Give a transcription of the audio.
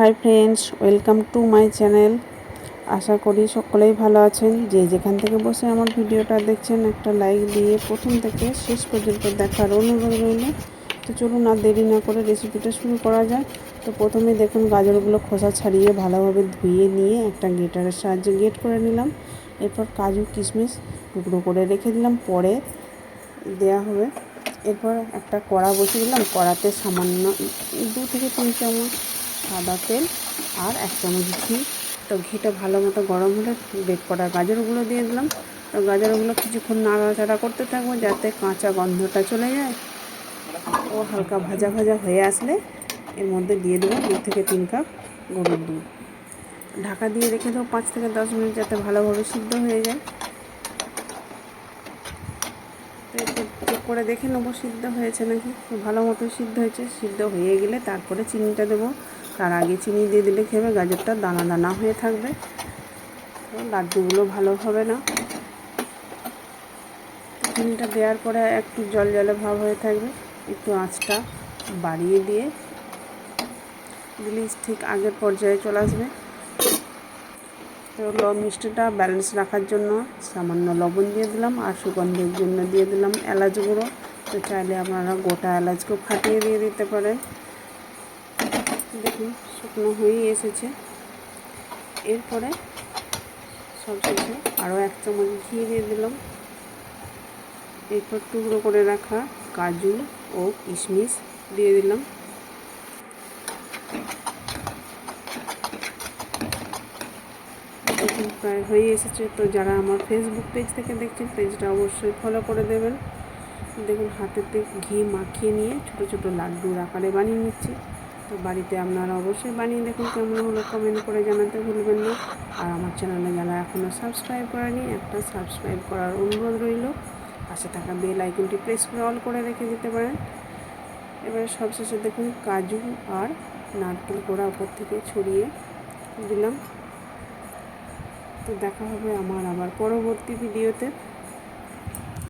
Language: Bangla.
Hi friends, welcome to my channel. আশা করি সকলেই ভালো আছেন। যে যেখান থেকে বসে আমার ভিডিওটা দেখছেন, একটা লাইক দিয়ে প্রথম থেকে শেষ পর্যন্ত দেখার অনুরোধ রইল। তো চলুন আর দেরি না করে রেসিপিটা শুরু করা যায় তো প্রথমে দেখুন, গাজরগুলো খোসা ছাড়িয়ে ভালোভাবে ধুয়ে নিয়ে একটা গেটারের সাহায্যে গেট করে নিলাম। এরপর কাজু, কিশমিশ টুকরো করে রেখে দিলাম। পরে দেয়া হবে, এরপর একটা কড়া বসিয়ে দিলাম। কড়াতে সামান্য দু থেকে তিন চামচ সাদা তেল আর এক চামচ ঘি। তো ঘিটা ভালো মতো গরম হলে বেক করা গাজরগুলো দিয়ে দিলাম। তো গাজরগুলো কিছুক্ষণ নাড়াচাড়া করতে থাকব যাতে কাঁচা গন্ধটা চলে যায়। ও হালকা ভাজা ভাজা হয়ে আসলে এর মধ্যে দিয়ে দেবো দু থেকে তিন কাপ গরুর দুধ। ঢাকা দিয়ে রেখে দেবো পাঁচ থেকে দশ মিনিট যাতে ভালোভাবে সিদ্ধ হয়ে যায়। চেক করে দেখে নেব সিদ্ধ হয়েছে নাকি। ভালো মতো সিদ্ধ হয়েছে, সিদ্ধ হয়ে গেলে তারপরে চিনিটা দেবো। তার আগে চিনি দিয়ে দিলে খেবে, গাজরটা দানা দানা হয়ে থাকবে। লাড্ডুগুলো ভালো হবে না। চিনিটা দেওয়ার পরে একটু জল জলে ভাব হয়ে থাকবে। একটু আঁচটা বাড়িয়ে দিয়ে দিলে ঠিক আগের পর্যায়ে চলে আসবে। তো মিষ্টিটা ব্যালেন্স রাখার জন্য সামান্য লবণ দিয়ে দিলাম আর সুগন্ধের জন্য দিয়ে দিলাম এলাচ গুঁড়ো। তো চাইলে আপনারা গোটা এলাচকেও ফাটিয়ে দিয়ে দিতে পারেন। দেখুন, শুকনো হয়েই এসেছে। এরপরে সবশেষে আরও এক চামচ ঘি দিয়ে দিলাম। এরপর টুকরো করে রাখা কাজু ও কিশমিশ দিয়ে দিলাম। প্রায় হয়ে এসেছে। তো যারা আমার ফেসবুক পেজ থেকে দেখছেন পেজটা অবশ্যই ফলো করে দেবেন। দেখুন, হাতেতে ঘি মাখিয়ে নিয়ে ছোট ছোট লাড্ডুর আকারে বানিয়ে নিচ্ছি। তো বাড়িতে আপনারা অবশ্যই বানিয়ে দেখুন কেমন হলো কমেন্ট করে জানাতে ভুলবেন না। আর আমার চ্যানেলে যারা এখনও সাবস্ক্রাইব করেনি, একটা সাবস্ক্রাইব করার অনুরোধ রইল। পাশে থাকা বেল আইকনটি প্রেস করে অল করে রেখে দিতে পারেন। এবারে সবশেষে দেখুন কাজু আর নারকেল কোড়া উপর থেকে ছড়িয়ে দিলাম। তো দেখা হবে আমার আবার পরবর্তী ভিডিওতে